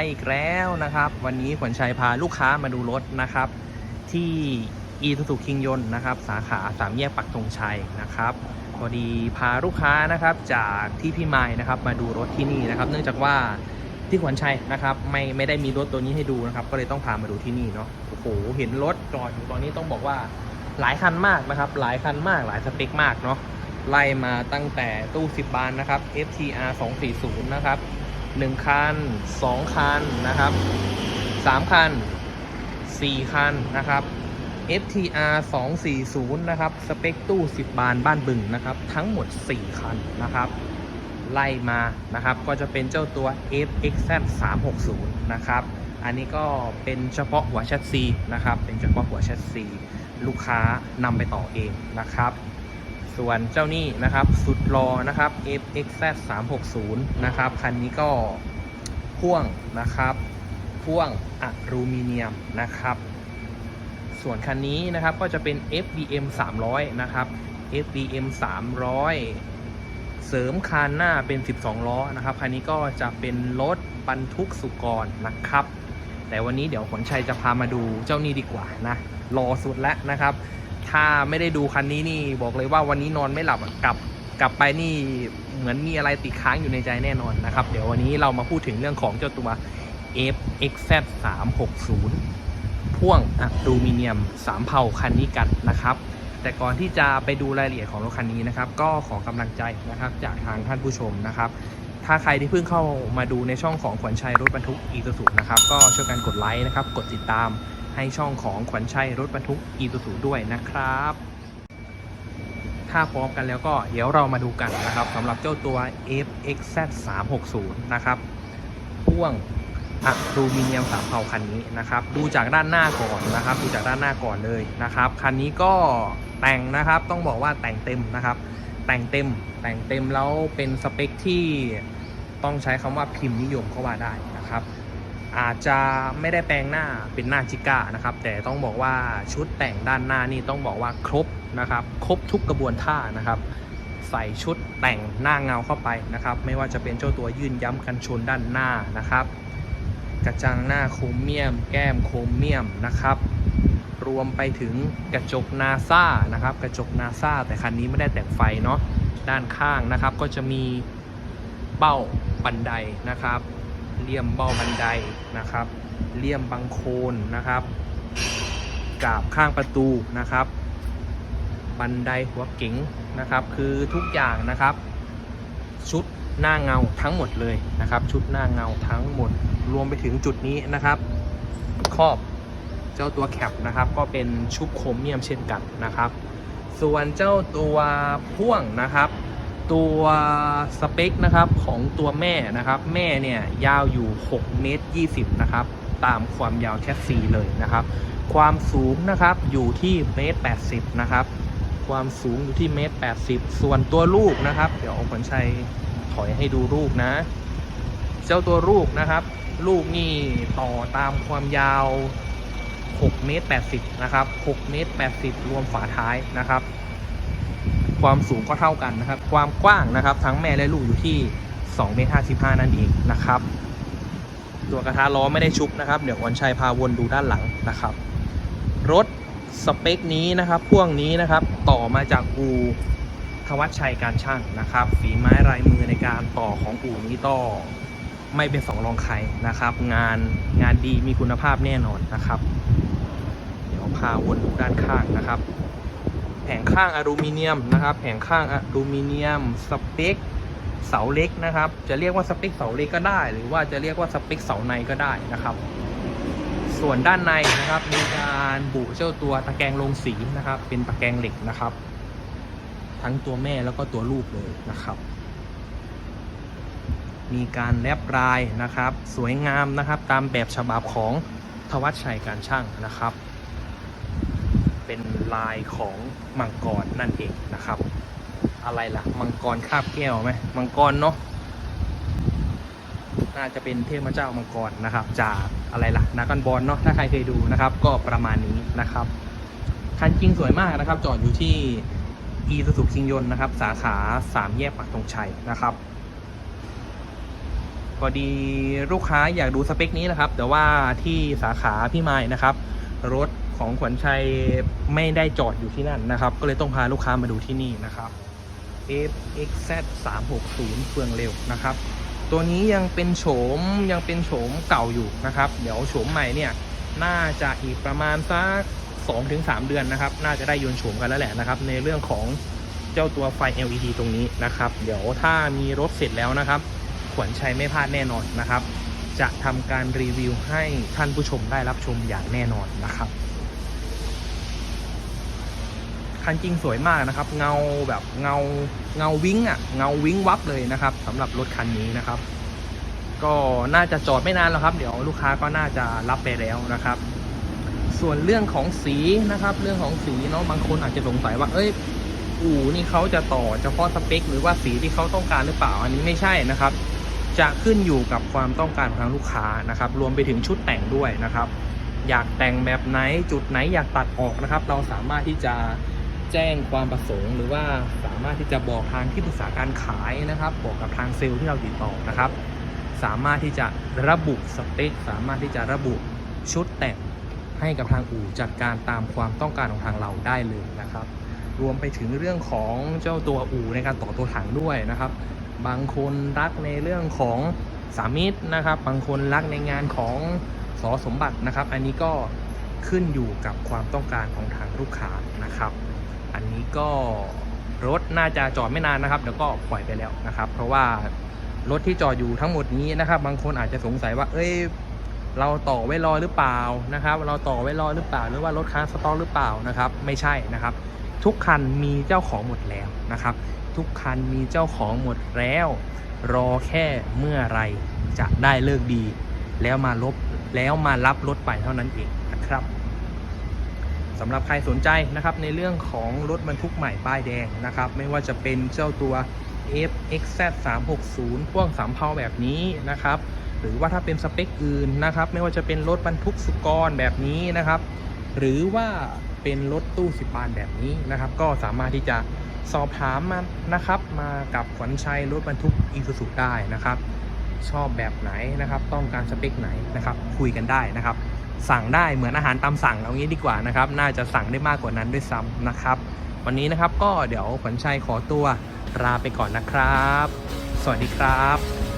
ชัยอีกแล้วนะครับ วันนี้ขวัญชัยพาลูกค้ามาดูรถนะครับ ที่อีทูสุคิงยนนะครับ สาขาสามแยกปักธงชัยนะครับพอดีพาลูกค้านะครับจากที่พี่ไม้นะครับ มาดูรถที่นี่นะครับ เนื่องจากว่าที่ขวัญชัยนะครับ ไม่ไม่ได้มีรถตัวนี้ให้ดูนะครับ ก็เลยต้องพามาดูที่นี่เนาะโอ้โหเห็นรถจอดอยู่ตอนนี้ต้องบอกว่าหลายคันมากนะครับ หลายคันมากหลายสเปคมากเนาะไล่มาตั้งแต่ตู้ 10 บานนะครับ FTR 240 นะครับ 1 คัน 2 คันนะครับ 3 คัน 4 คันนะครับ FTR 240 นะครับ สเปคตู้ 10 บานบ้านบึงนะครับ ทั้งหมด 4 คันนะครับ ไล่มานะครับ ก็จะเป็นเจ้าตัว FXZ 360 นะครับ อันนี้ก็เป็นเฉพาะหัวแชสซีนะครับ เป็นเฉพาะหัวแชสซีลูกค้านำไปต่อเองนะครับ ส่วนเจ้านี่นะครับสุดรอนะครับ FXZ 360นะครับคันนี้ก็พ่วงนะครับ พ่วงอลูมิเนียมนะครับ ส่วนคันนี้นะครับก็จะเป็น FBM 300นะครับ FBM 300 เสริมคานหน้าเป็น 12 ล้อนะครับคันนี้ก็จะเป็นรถบรรทุกสุกรนะครับ แต่วันนี้เดี๋ยวขนชัยจะพามาดูเจ้านี้ดีกว่านะรอสุดแล้วนะครับ ถ้าไม่ได้ดูคันนี้นี่บอกเลยว่าวันนี้นอนไม่หลับกลับกลับไปนี่เหมือนมีอะไรติดค้างอยู่ในใจแน่นอนนะครับ เดี๋ยววันนี้เรามาพูดถึงเรื่องของเจ้าตัว FXZ 360 พ่วงอะลูมิเนียม3เผาคันนี้กันนะครับ แต่ก่อนที่จะไปดูรายละเอียดของรถคันนี้นะครับ ก็ขอกำลังใจนะครับจากทางท่านผู้ชมนะครับถ้าใครที่เพิ่งเข้ามาดูในช่องของขวัญชัยรถบรรทุกอีซูซูนะครับก็ช่วยกันกดไลค์นะครับ กดติดตาม ให้ช่องของขวัญชัยรถบรรทุกอีซูซูด้วยนะครับ ถ้าพร้อมกันแล้วก็เดี๋ยวเรามาดูกันนะครับสำหรับเจ้าตัว FXZ 360นะครับพ่วงอะลูมิเนียมสามเผาคันนี้นะครับดูจากด้านหน้าก่อนนะครับ ดูจากด้านหน้าก่อนเลยนะครับคันนี้ก็แต่งนะครับต้องบอกว่าแต่งเต็มนะครับ แต่งเต็มแต่งเต็มแล้วเป็นสเปคที่ต้องใช้คำว่าพิมพ์นิยมเข้าว่าได้นะครับ อาจจะไม่ได้แปลงหน้าเป็นหน้าจิก้านะครับ แต่ต้องบอกว่าชุดแต่งด้านหน้านี่ต้องบอกว่าครบนะครับ ครบทุกกระบวนท่านะครับ ใส่ชุดแต่งหน้าเงาเข้าไปนะครับ ไม่ว่าจะเป็นเจ้าตัวยื่นย้ำกันชนด้านหน้านะครับ กระจังหน้าโครเมียม แก้มโครเมียมนะครับ รวมไปถึงกระจกนาซานะครับ กระจกนาซาแต่คันนี้ไม่ได้แต่งไฟเนาะด้านข้างนะครับก็จะมีเบ้าบันไดนะครับ เลี่ยมเบ้าบันไดนะครับ เลี่ยมบังโคนนะครับกาบข้างประตูนะครับ บันไดหัวเก๋งนะครับ คือทุกอย่างนะครับ ชุดหน้าเงาทั้งหมดเลยนะครับ ชุดหน้าเงาทั้งหมด รวมไปถึงจุดนี้นะครับ ครอบเจ้าตัวแคปนะครับ ก็เป็นชุบโครเมียมเช่นกันนะครับ ส่วนเจ้าตัวพ่วงนะครับ ตัวสเปคนะครับของตัวแม่นะครับ แม่เนี่ยยาวอยู่6เมตร20นะครับตามความยาวแคสซีเลยนะครับ ความสูงนะครับอยู่ที่เมตร80นะครับ ความสูงอยู่ที่เมตร80 ส่วนตัวลูกนะครับ เดี๋ยวขวัญชัยถอยให้ดูลูกนะ เจ้าตัวลูกนะครับ ลูกนี่ต่อตามความยาว6เมตร80นะครับ6เมตร80 รวมฝาท้ายนะครับ ความสูงก็เท่ากันนะครับ ความกว้างนะครับ ทั้งแม่และลูกอยู่ที่2เมตร55นั่นเองนะครับ ตัวกระทะล้อไม่ได้ชุบนะครับ เดี๋ยววันชัยพาวนดูด้านหลังนะครับ รถสเปคนี้นะครับพ่วงนี้นะครับต่อมาจากอูทวัชชัยการช่างนะครับ ฝีไม้ลายมือในการต่อของอูนี้ต่อไม่เป็นสองรองใครนะครับ งานงานดีมีคุณภาพแน่นอนนะครับ เดี๋ยวพาวนดูด้านข้างนะครับ งข้างอลูมิเนียมนะครับ แผงข้างอลูมิเนียมสเปคเสาเล็กนะครับ จะเรียกว่าสเปคเสาเล็กก็ได้ หรือว่าจะเรียกว่าสเปคเสาในก็ได้นะครับ ส่วนด้านในนะครับมีการบุเจ้าตัวตะแกรงลงสีนะครับ เป็นตะแกรงเหล็กนะครับ ทั้งตัวแม่แล้วก็ตัวลูกเลยนะครับ มีการแลบลายนะครับ สวยงามนะครับ ตามแบบฉบับของทวัชชัยการช่างนะครับ เป็นลายของมังกรนั่นเองนะครับ อะไรล่ะ มังกรคาบแก้วไหมมังกรเนาะน่าจะเป็นเทพเจ้ามังกรนะครับ จากอะไรล่ะนากันบอลเนาะถ้าใครเคยดูนะครับ ก็ประมาณนี้นะครับคันจริงสวยมากนะครับ จอดอยู่ที่อีสุสุคิงยนนะครับ สาขาสามแยกปักตรงชัยนะครับพอดีลูกค้าอยากดูสเปคนี้นะครับ แต่ว่าที่สาขาพี่ไม้นะครับ รถ ของขวัญชัยไม่ได้จอดอยู่ที่นั่นนะครับ ก็เลยต้องพาลูกค้ามาดูที่นี่นะครับ FXZ 360เฟืองเร็วนะครับ ตัวนี้ยังเป็นโฉมยังเป็นโฉมเก่าอยู่นะครับ เดี๋ยวโฉมใหม่เนี่ยน่าจะอีกประมาณสัก2-3 เดือนนะครับ น่าจะได้ยนโฉมกันแล้วแหละนะครับ ในเรื่องของเจ้าตัวไฟ LED ตรงนี้นะครับ เดี๋ยวถ้ามีรถเสร็จแล้วนะครับ ขวัญชัยไม่พลาดแน่นอนนะครับ จะทำการรีวิวให้ท่านผู้ชมได้รับชมอย่างแน่นอนนะครับ คันจริงสวยมากนะครับ เงาแบบเงาเงาวิ้งอะเงาวิ้งวับเลยนะครับสำหรับรถคันนี้นะครับ ก็น่าจะจอดไม่นานแล้วครับ เดี๋ยวลูกค้าก็น่าจะรับไปแล้วนะครับ ส่วนเรื่องของสีนะครับ เรื่องของสีเนาะบางคนอาจจะสงสัยว่า เอ้ยอู่นี่เขาจะต่อเฉพาะสเปค หรือว่าสีที่เขาต้องการหรือเปล่า อันนี้ไม่ใช่นะครับ จะขึ้นอยู่กับความต้องการของทางลูกค้านะครับ รวมไปถึงชุดแต่งด้วยนะครับ อยากแต่งแบบไหนจุดไหนอยากตัดออกนะครับ เราสามารถที่จะ แจ้งความประสงค์ หรือว่าสามารถที่จะบอกทางที่ปรึกษาการขายนะครับ บอกกับทางเซลล์ที่เราติดต่อนะครับ สามารถที่จะระบุสเปคสามารถที่จะระบุชุดแต่งให้กับทางอู่จัดการตามความต้องการของทางเราได้เลยนะครับ รวมไปถึงเรื่องของเจ้าตัวอู่ในการต่อตัวถังด้วยนะครับ บางคนรักในเรื่องของสามิตรนะครับ บางคนรักในงานของสอสมบัตินะครับ อันนี้ก็ขึ้นอยู่กับความต้องการของทางลูกค้านะครับ อันนี้ก็รถน่าจะจอดไม่นานนะครับเดี๋ยวก็ปล่อยไปแล้วนะครับ เพราะว่ารถที่จอดอยู่ทั้งหมดนี้นะครับ บางคนอาจจะสงสัยว่า เอ้ยเราต่อไว้รอหรือเปล่านะครับ เราต่อไว้รอหรือเปล่า หรือว่ารถค้างสต็อกหรือเปล่านะครับ ไม่ใช่นะครับ ทุกคันมีเจ้าของหมดแล้วนะครับ ทุกคันมีเจ้าของหมดแล้ว รอแค่เมื่อไรจะได้เลิกดี แล้วมาลบแล้วมารับรถไปเท่านั้นเองนะครับ สำหรับใครสนใจนะครับในเรื่องของรถบรรทุกใหม่ป้ายแดงนะครับ ไม่ว่าจะเป็นเจ้าตัว FXZ 360 พ่วงสามเพาแบบนี้นะครับ หรือว่าถ้าเป็นสเปคอื่นนะครับ ไม่ว่าจะเป็นรถบรรทุกสุกรแบบนี้นะครับ หรือว่าเป็นรถตู้สิบานแบบนี้นะครับ ก็สามารถที่จะสอบถามมานะครับ มากับขวัญชัยรถบรรทุกอีซูซูได้นะครับ ชอบแบบไหนนะครับ ต้องการสเปคไหนนะครับ คุยกันได้นะครับ สั่งได้เหมือนอาหารตามสั่งเอางี้ดีกว่านะครับ น่าจะสั่งได้มากกว่านั้นด้วยซ้ำนะครับ วันนี้นะครับก็เดี๋ยวขวัญชัยขอตัวลาไปก่อนนะครับ สวัสดีครับ